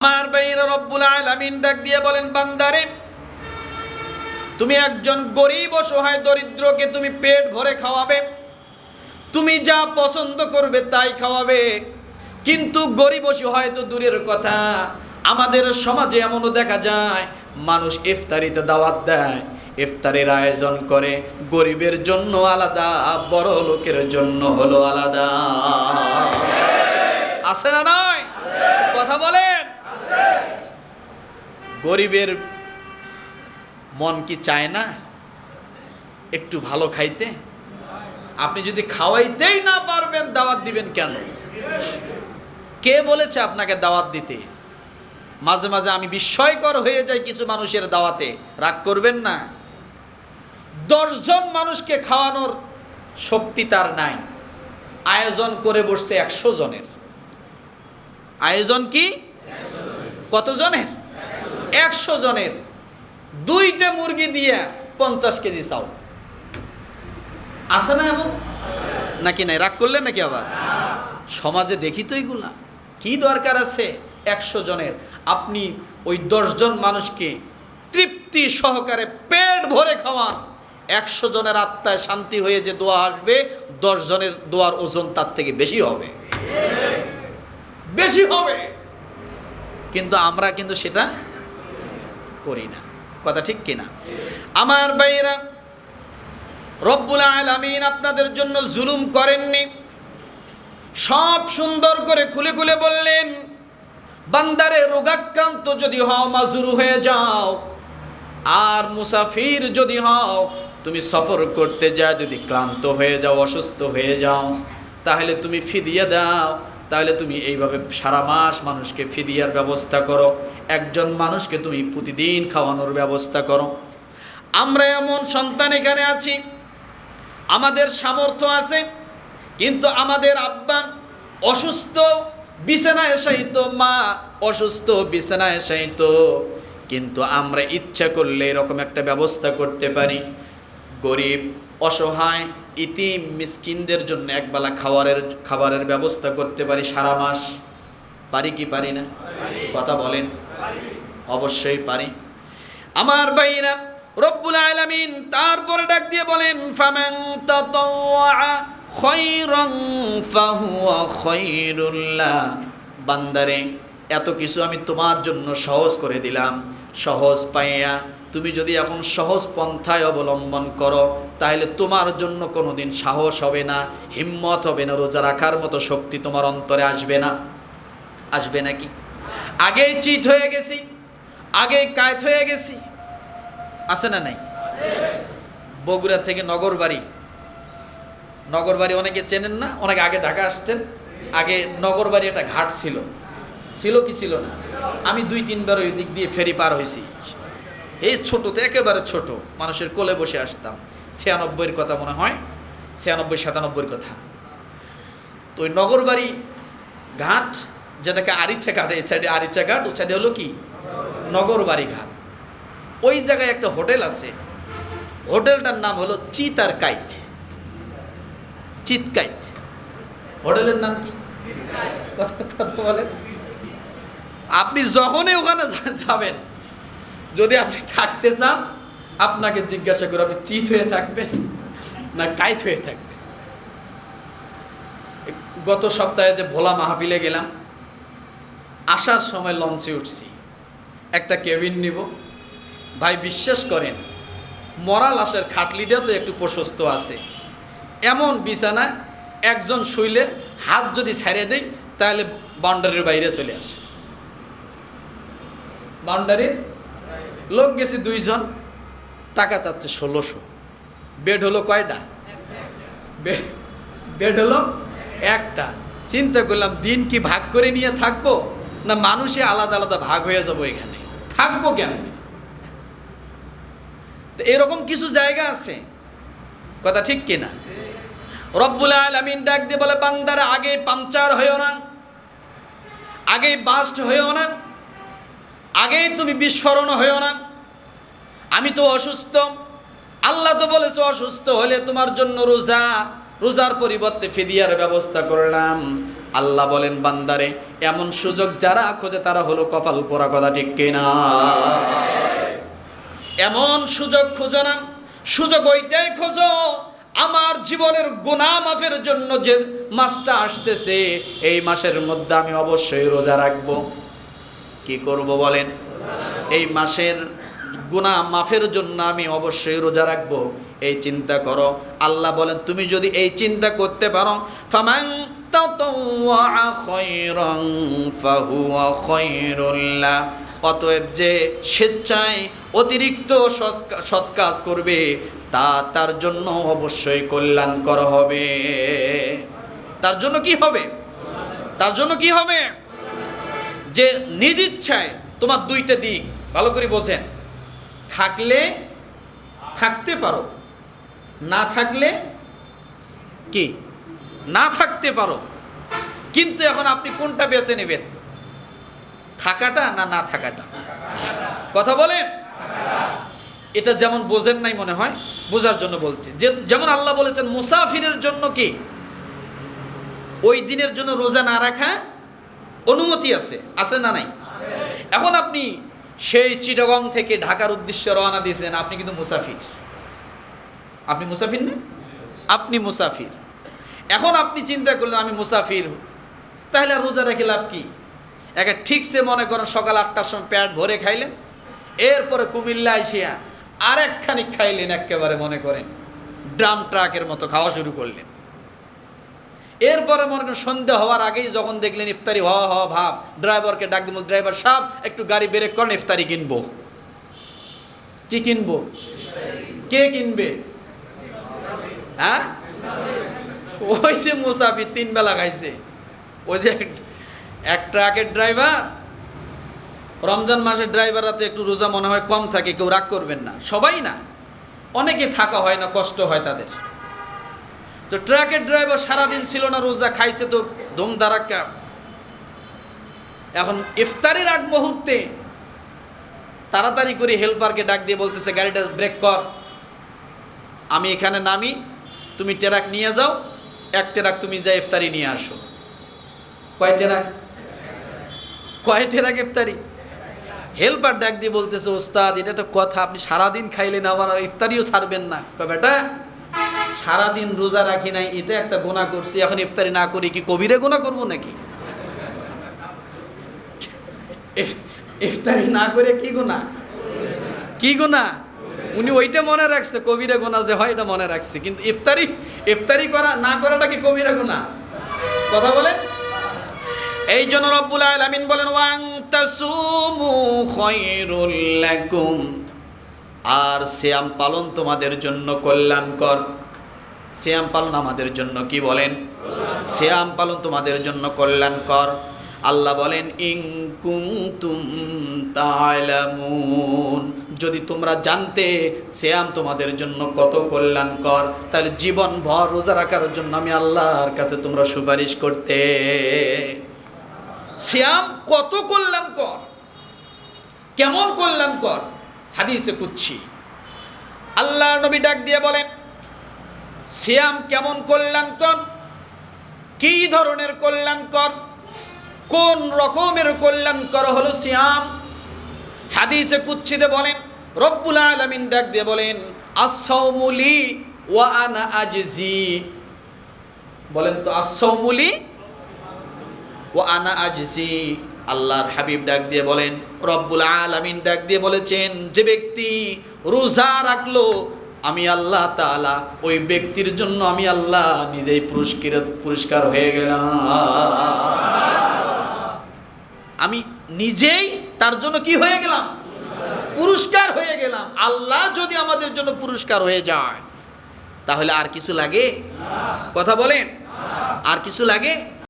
আমার বাইরে রব্বুল আলামিন ডাক দিয়ে বলেন, বান্দারে, তুমি একজন গরিব অসহায় দরিদ্রকে তুমি পেট ভরে খাওয়াবে। তুমি যা পছন্দ করবে তাই খাওয়াবে। কিন্তু গরিব অসহায় তো দূরের কথা। আমাদের সমাজে এমনও দেখা যায়, মানুষ ইফতারিতে দাওয়াত দেয়, ইফতারির আয়োজন করে। গরিবের জন্য আলাদা, বড় লোকের জন্য হলো আলাদা। আছে না নয় কথা বলেন। গরিবের মন কি চায় না একটু ভালো খাইতে? আপনি যদি খাওয়াইতেই না পারবেন, দাওয়াত দিবেন কেন? কে বলেছে আপনাকে দাওয়াত দিতে? মাঝে মাঝে আমি বিস্ময়কর হয়ে যাই কিছু মানুষের দাওয়াতে। রাগ করবেন না। দশজন মানুষকে খাওয়ানোর শক্তি তার নাই। আয়োজন করে বসছে একশো জনের। আয়োজন কি? কত জনের একশো জনের দুইটা মুরগি দিয়ে পঞ্চাশ কেজি চাউল। আছে না এমন? নাকি নাই? রাগ করলেন নাকি আবার? সমাজে দেখি তো এগুলা। কি দরকার আছে একশো জনের? আপনি ওই দশজন মানুষকে তৃপ্তি সহকারে পেট ভরে খাওয়ান। একশো জনের আত্মায় শান্তি হয়ে যে দোয়া আসবে, দশ জনের দোয়ার ওজন তার থেকে বেশি হবে। বেশি হবে। কিন্তু আমরা কিন্তু সেটা করি না। কথা ঠিক কিনা? আমার ভাইয়েরা, রব্বুল আলামিন আপনাদের জন্য জুলুম করেননি। সব সুন্দর করে খুলে খুলে বললেন, বান্দারে রোগাক্রান্ত যদি হও, মাজুর হয়ে যাও। আর মুসাফির যদি হও, তুমি সফর করতে যা যদি ক্লান্ত হয়ে যাও, অসুস্থ হয়ে যাও, তাহলে তুমি ফিদিয়ে দাও। তাহলে তুমি এইভাবে সারা মাস মানুষকে ফিদিয়ার ব্যবস্থা করো। একজন মানুষকে তুমি প্রতিদিন খাওয়ানোর ব্যবস্থা করো। আমরা এমন সন্তান এখানে আছি, আমাদের সামর্থ্য আছে, কিন্তু আমাদের আব্বা অসুস্থ, বিছানায় শায়িত মা অসুস্থ, বিছানায় শায়িত কিন্তু আমরা ইচ্ছা করলে এরকম একটা ব্যবস্থা করতে পারি। গরিব, অসহায়, ইতিম মিসকিনদের জন্য একবেলা খাবারের খাবারের ব্যবস্থা করতে পারি সারা মাস? পারি কি পারি না? কথা বলেন। অবশ্যই পারি। আমার বাইরা রব্বুল আলামিন তারপরে ডাক দিয়ে বলেন, ফামান তাতাওয়া খায়রান ফাহুয়া খায়রুল্লাহ বান্দারে, এত কিছু আমি তোমার জন্য সহজ করে দিলাম। সহজ পাইয়া তুমি যদি এখন সহজ পন্থায় অবলম্বন করো, তাহলে তোমার জন্য কোনোদিন সাহস হবে না, হিম্মত হবে না, রোজা রাখার মতো শক্তি তোমার অন্তরে আসবে না। আসবে নাকি? আগেই চিত হয়ে গেছি, আগেই কায়ত হয়ে গেছি। আছে না নাই? বগুড়া থেকে নগরবাড়ি। নগরবাড়ি অনেকে চেনেন না? অনেকে আগে ঢাকা আসছেন। আগে নগরবাড়ি একটা ঘাট ছিল। ছিল কি ছিল না? আমি দুই তিনবার ওই দিক দিয়ে ফেরি পার হয়েছি। এই ছোটোতে একেবারে ছোট মানুষের কোলে বসে আসতাম। ছিয়ানব্বইয়ের কথা মনে হয়? ছিয়ানব্বই সাতানব্বইয়ের কথা। তো ওই নগরবাড়ি ঘাট যেটাকে আরিচা ঘাট এই সাইডে আরিচা ঘাট ওই সাইডে হলো কি? নগরবাড়ি ঘাট। ওই জায়গায় একটা হোটেল আছে। হোটেলটার নাম হলো চিত আর কাইত। চিতকাইত হোটেলের নাম কি? আপনি যখনই ওখানে যাবেন যদি আপনি থাকতে চান, আপনাকে জিজ্ঞাসা করে আপনি চিত হয়ে থাকবেন না কাইত হয়ে থাকবেন? গত সপ্তাহে যে ভোলা মাহফিলে গেলাম, আসার সময় লঞ্চে উঠছি। একটা কেবিন নিব। ভাই বিশ্বাস করেন, মরা লাশের খাটলিটা তো একটু প্রশস্ত আছে। এমন বিছানা একজন শুইলে হাত যদি ছেড়ে দেয় তাহলে বাউন্ডারির বাইরে চলে আসে। বাউন্ডারির লোক গেছে দুইজন, টাকা চাচ্ছে ষোলোশো। বেড হলো কয়টা? বেড বেড হলো একটা। চিন্তা করলাম, দিন কি ভাগ করে নিয়ে থাকব, না মানুষে আলাদা আলাদা ভাগ হয়ে যাব এখানে? থাকব কেন তো এরকম কিছু জায়গা আছে? কথা ঠিক কিনা রব্বুল আলামিন ডাক দিয়ে বলে, বান্দারা আগে পাংচার হয়েও না, আগে বাস্ট হয়েও না আগেই তুমি বিস্ফোরণ হয়েও না। আমি তো অসুস্থ। আল্লাহ তো বলেছে, অসুস্থ হলে তোমার জন্য রোজা, রোজার পরিবর্তে ফিদিয়ার ব্যবস্থা করলাম আল্লাহ বলেন, বান্দারে, এমন সুযোগ যারা খোঁজে, তারা হলো কপাল পোড়া কথা, ঠিক কিনা এমন সুযোগ খোঁজো না। সুযোগ ওইটাই খোঁজো, আমার জীবনের গুনাহ মাফের জন্য যে মাসটা আসতেছে, এই মাসের মধ্যে আমি অবশ্যই রোজা রাখব। কি করব বলেন? এই মাসের গুনাহ মাফের জন্য আমি অবশ্যই রোজা রাখব। এই চিন্তা করো। আল্লাহ বলেন, তুমি যদি এই চিন্তা করতে পারো খায়রুল্লাহ অতএব যে স্বেচ্ছায় অতিরিক্ত সৎ কাজ করবে, তা তার জন্য অবশ্যই কল্যাণকর হবে। তার জন্য কি হবে? তার জন্য কি হবে? যে নিজ ইচ্ছায় তোমার দুইটা দিক, ভালো করে বোঝেন। থাকলে থাকতে পারো, না থাকলে কি? না থাকতে পারো। কিন্তু এখন আপনি কোনটা বেছে নেবেন? থাকাটা না না থাকাটা? কথা বলেন? এটা যেমন বোঝেন নাই মনে হয়, বোঝার জন্য বলছি। যে যেমন আল্লাহ বলেছেন, মুসাফিরের জন্য কি? ওই দিনের জন্য রোজা না রাখা অনুমতি আছে আছে না নাই? এখন আপনি সেই চিটাগং থেকে ঢাকার উদ্দেশ্যে রওনা দিয়েছেন, আপনি কিন্তু মুসাফির। আপনি মুসাফির না? আপনি মুসাফির। এখন আপনি চিন্তা করলেন, আমি মুসাফির তাহলে আর রোজা রেখে লাভ কি? একে ঠিকসে মনে করেন সকাল আটটার সময় প্যাট ভরে খাইলেন, এরপরে কুমিল্লা আসিয়া আরেকখানি খাইলেন একেবারে মনে করেন, ড্রাম ট্রাকের মতো খাওয়া শুরু করলেন। এরপরে মনে করেন সন্ধ্যা হওয়ার আগেই যখন দেখলেন ইফতারি হওয়া হওয়া ভাব, ড্রাইভারকে ডাক দিল ড্রাইভার সাহেব, একটু গাড়ি ব্রেক করেন, ইফতারি কিনবো। কি কিনবো? কে কিনবে? হ্যাঁ? ওই যে মুসাফির তিন বেলা খাইছে। ওই যে এক ট্রাকের ড্রাইভার। রমজান মাসের ড্রাইভাররা তো একটু রোজা মনে হয় কম থাকে, কেউ রাগ করবেন না। সবাই না। অনেকে থাকা হয় না, কষ্ট হয় তাদের। তো ট্রাকের ড্রাইভার সারাদিন ছিল না, রোজা খাইছে তো দম দারাক্কা এখন ইফতারের আগ মুহূর্তে তাড়াতাড়ি করে হেল্পারকে ডাক দিয়ে বলতেছে, গাড়িটা ব্রেক কর। আমি এখানে নামি, তুমি ট্রাক নিয়ে যাও, এক ট্রাক তুমি যা ইফতারি নিয়ে আসো। কয় ট্রাক? কয় ট্রাক ইফতারি? হেল্পার ডাক দিয়ে বলতেছে, ওস্তাদ, এটা তো কথা, আপনি সারাদিন খাইলেন, আমার ইফতারিও ছাড়বেন না। কয়, বেটা সারাদিন রোজা রাখি নাই, এটা একটা গোনা করছি, এখন ইফতারি না করি কি কবিরে গোনা করব নাকি? ইফতারি না করে কি গোনা কি গোনা উনি ওইটা মনে রাখছে, কবিরা গোনা যে হয় এটা মনে রাখছে, কিন্তু ইফতারি ইফতারি করা, না করাটা কি কবিরা গোনা কথা বলে এই জন্য রব্বুল আলামিন বলেন ওয়াং তাসুমু খায়রুল লাকুম। আর সিয়াম পালন তোমাদের জন্য কল্যাণকর। সিয়াম পালন আমাদের জন্য কি বলেন? শ্যাম পালন তোমাদের জন্য কল্যাণকর। আল্লাহ বলেন, ইং কুনতুম তা'লামুন যদি তোমরা জানতে সিয়াম তোমাদের জন্য কত কল্যাণকর, তাহলে জীবন ভর রোজা রাখার জন্য আমি আল্লাহর কাছে তোমরা সুপারিশ করতে। শ্যাম কত কল্যাণকর? কেমন কল্যাণকর? হাদিসে কুচ্ছি আল্লাহ নবী ডাক দিয়ে বলেন সিয়াম কেমন কল্যাণকর? কি ধরনের কল্যাণকর? কোন রকমের কল্যাণকর হলো সিয়াম? হাদিসে কুচ্ছিতে বলেন, রব্বুল আলামিন ডাক দিয়ে বলেন আসৌমুলি ওয়া আনা আজজি। বলেন তো আসৌমুলি ও আনা আজসি আল্লাহর হাবিব ডাক দিয়ে বলেন, রব্বুল আলামিন ডাক দিয়ে বলেছেন, যে ব্যক্তি রোজা রাখল আমি আল্লাহ তাআলা, ওই ব্যক্তির জন্য আমি আল্লাহ নিজেই পুরস্কার পুরস্কার হয়ে গেলাম। আমি নিজেই তার জন্য কি হয়ে গেলাম? পুরস্কার হয়ে গেলাম। আল্লাহ যদি আমাদের জন্য পুরস্কার হয়ে যায়, তাহলে আর কিছু লাগে? কথা বলেন? আর কিছু লাগে?